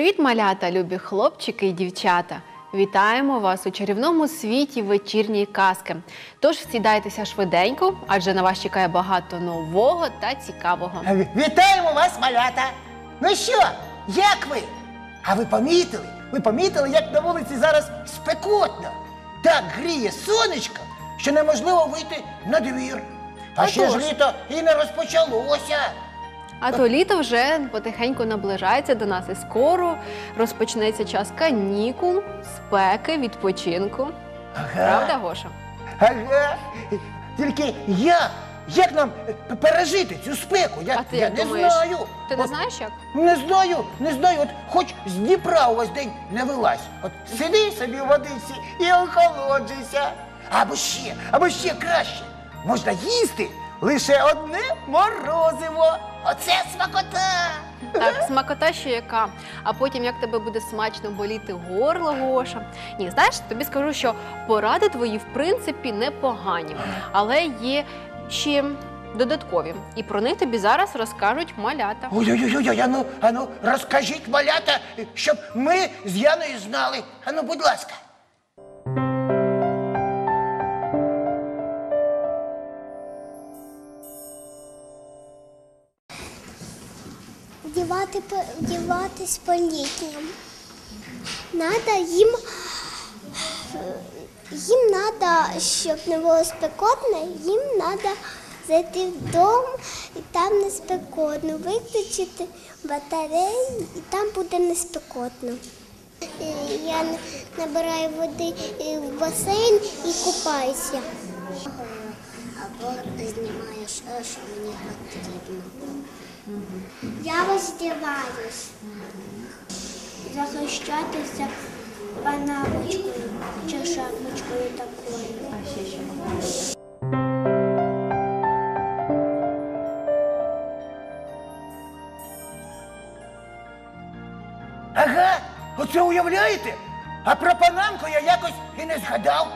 Привіт, малята, любі хлопчики і дівчата! Вітаємо вас у чарівному світі вечірньої казки. Тож сідайтеся швиденько, адже на вас чекає багато нового та цікавого. Вітаємо вас, малята! Ну що, як ви? А ви помітили? Ви помітили, як на вулиці зараз спекотно? Так гріє сонечко, що неможливо вийти на двір. А, А ще ж літо і не розпочалося. А то літо вже потихеньку наближається до нас і скоро розпочнеться час канікул, спеки, відпочинку. Правда, Гоша? Ага. Тільки як? Як нам пережити цю спеку? Я, А ти я як не думаєш? знаю. Ти не От знаєш як? Не знаю, не знаю. От хоч з Дніпра увесь день не вилазь. От сиди собі в водиці і охолоджуйся. Або ще, або ще краще. Можна їсти лише одне морозиво. Оце смакота. Так, смакота ще яка. А потім як тебе буде смачно боліти горло, Гоша. Ні, знаєш, тобі скажу, що поради твої в принципі непогані, але є ще додаткові. І про них тобі зараз розкажуть малята. Ой-ой-ой, ану, ану, розкажіть, малята, щоб ми з Яною знали. Ану, будь ласка. Вдівати, по- по літнім. Надо їм, їм надо, щоб не було спекотно, їм треба зайти в дом і там не спекотно, виключити батарею і там буде не спекотно. Я набираю води в басейн і купаюся. Або знімаєш, що мені потрібно. Я роздіваюсь. Захищатися панамочкою чи шапочкою такою. А ще що? Ага, оце уявляєте? А про панамку я якось і не згадав.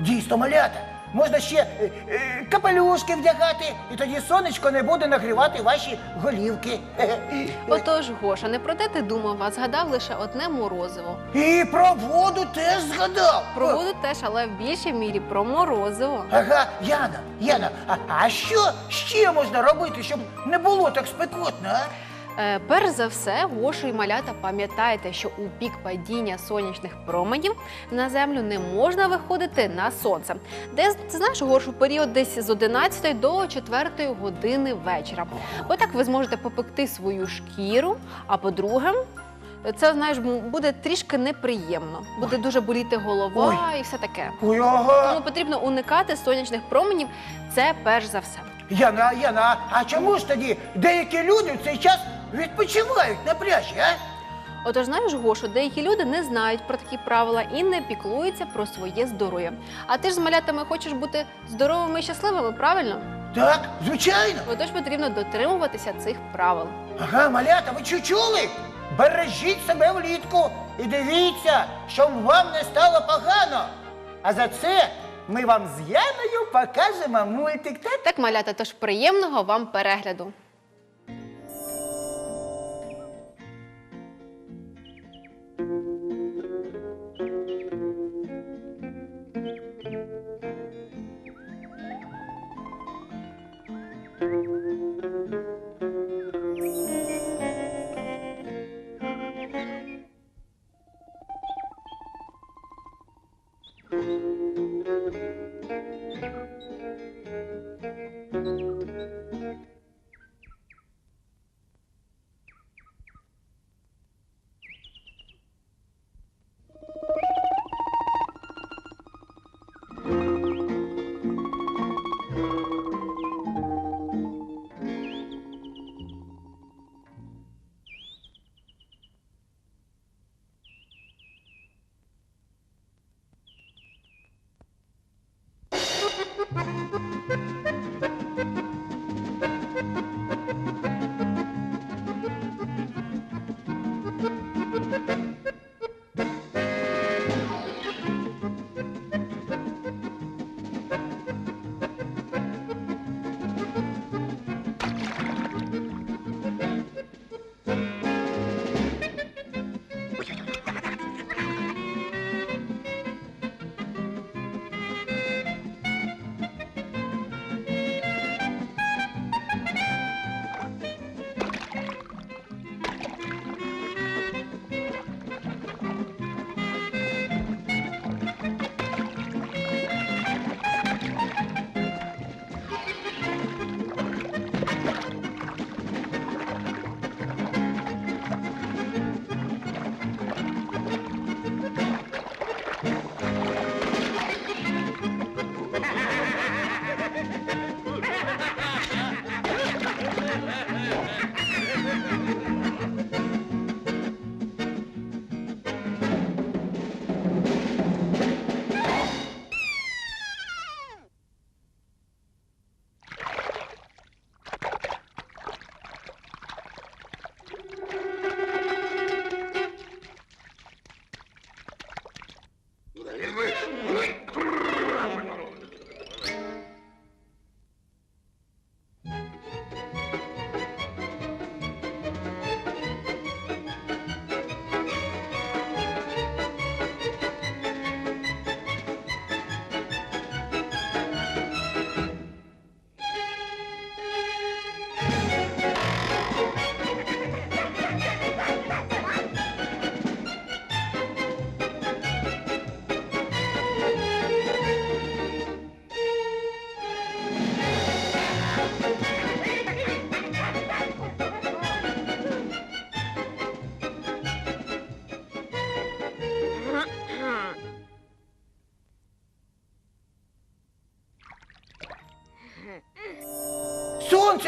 Дійсно, малята, можна ще е, е, капелюшки вдягати, і тоді сонечко не буде нагрівати ваші голівки. Отож, Гоша, не про те ти думав, а згадав лише одне морозиво. І про воду теж згадав. Про воду теж, але в більшій мірі про морозиво. Ага, Яна, Яна, а, а що ще можна робити, щоб не було так спекотно, а? Е, перш за все, Гошу і малята пам'ятайте, що у пік падіння сонячних променів на землю не можна виходити на сонце. Десь ти знаєш, Гошу, період десь з 11 до 4 години вечора. Бо так ви зможете попекти свою шкіру. А по-друге, це знаєш, буде трішки неприємно. Буде дуже боліти голова і все таке. Ой, ага. Тому потрібно уникати сонячних променів. Це перш за все. Яна, Яна, а чому ж тоді деякі люди в цей час відпочивають на пляжі, а? Отож, знаєш, Гошу, деякі люди не знають про такі правила і не піклуються про своє здоров'я. А ти ж з малятами хочеш бути здоровими і щасливими, правильно? Так, звичайно. Отож потрібно дотримуватися цих правил. Ага, малята, ви чу- чули? Бережіть себе влітку і дивіться, щоб вам не стало погано. А за це ми вам з Яною покажемо мультик. Та Так, малята, тож приємного вам перегляду.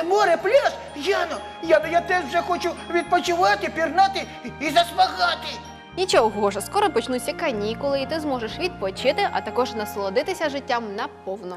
Сонце, море, пляж. Яно, Яно, я теж вже хочу відпочивати, пірнати і- і засмагати. Нічого, Гоша, скоро почнуться канікули, і ти зможеш відпочити, а також насолодитися життям наповно.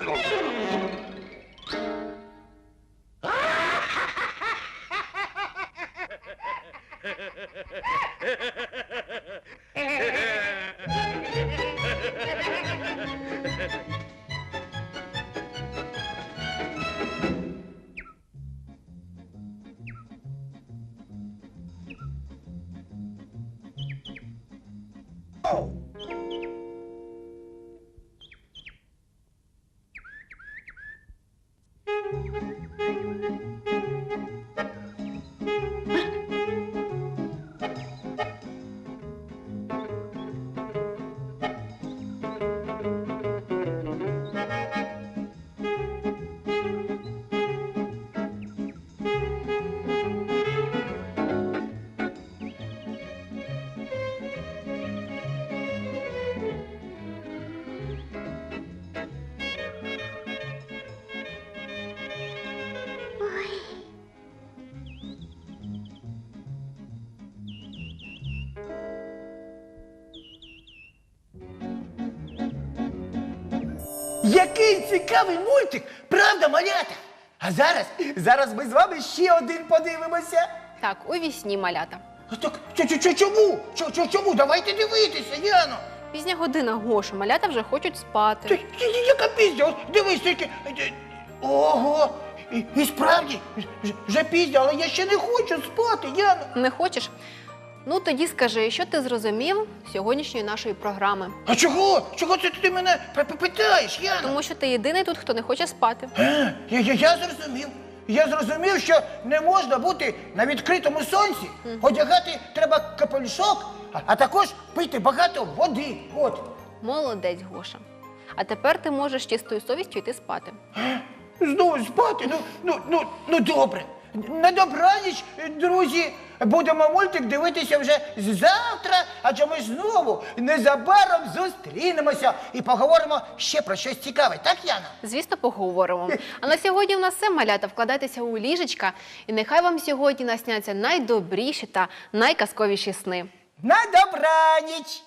А, Який цікавий мультик, правда, малята? А зараз, зараз ми з вами ще один подивимося. Так, у вісні малята. А Так, чо- чо- чо- чому? Чо- чо- Чому? Давайте дивитися, Яно. Пізня година, Гоша, малята вже хочуть спати. Яка пізня, дивись тільки. е, Ого! І, і справді, ж- вже пізня, але я ще не хочу спати, Яно. Не хочеш? Ну тоді скажи, що ти зрозумів з сьогоднішньої нашої програми. А чого? Чого це ти мене питаєш, Яно? Тому що ти єдиний тут, хто не хоче спати. А, я, я, я зрозумів. я зрозумів, що не можна бути на відкритому сонці. Одягати треба капелюшок, а, а також пити багато води. От. Молодець, Гоша. А тепер ти можеш чистою совістю йти спати. Знову спати. Ну, ну, ну, ну добре. На добраніч, друзі. Будемо мультик дивитися вже завтра, адже ми знову незабаром зустрінемося і поговоримо ще про щось цікаве. Так, Яна? Звісно, поговоримо. А на сьогодні в нас все малята. Вкладайтеся у ліжечка, і нехай вам сьогодні насняться найдобріші та найказковіші сни. На добраніч!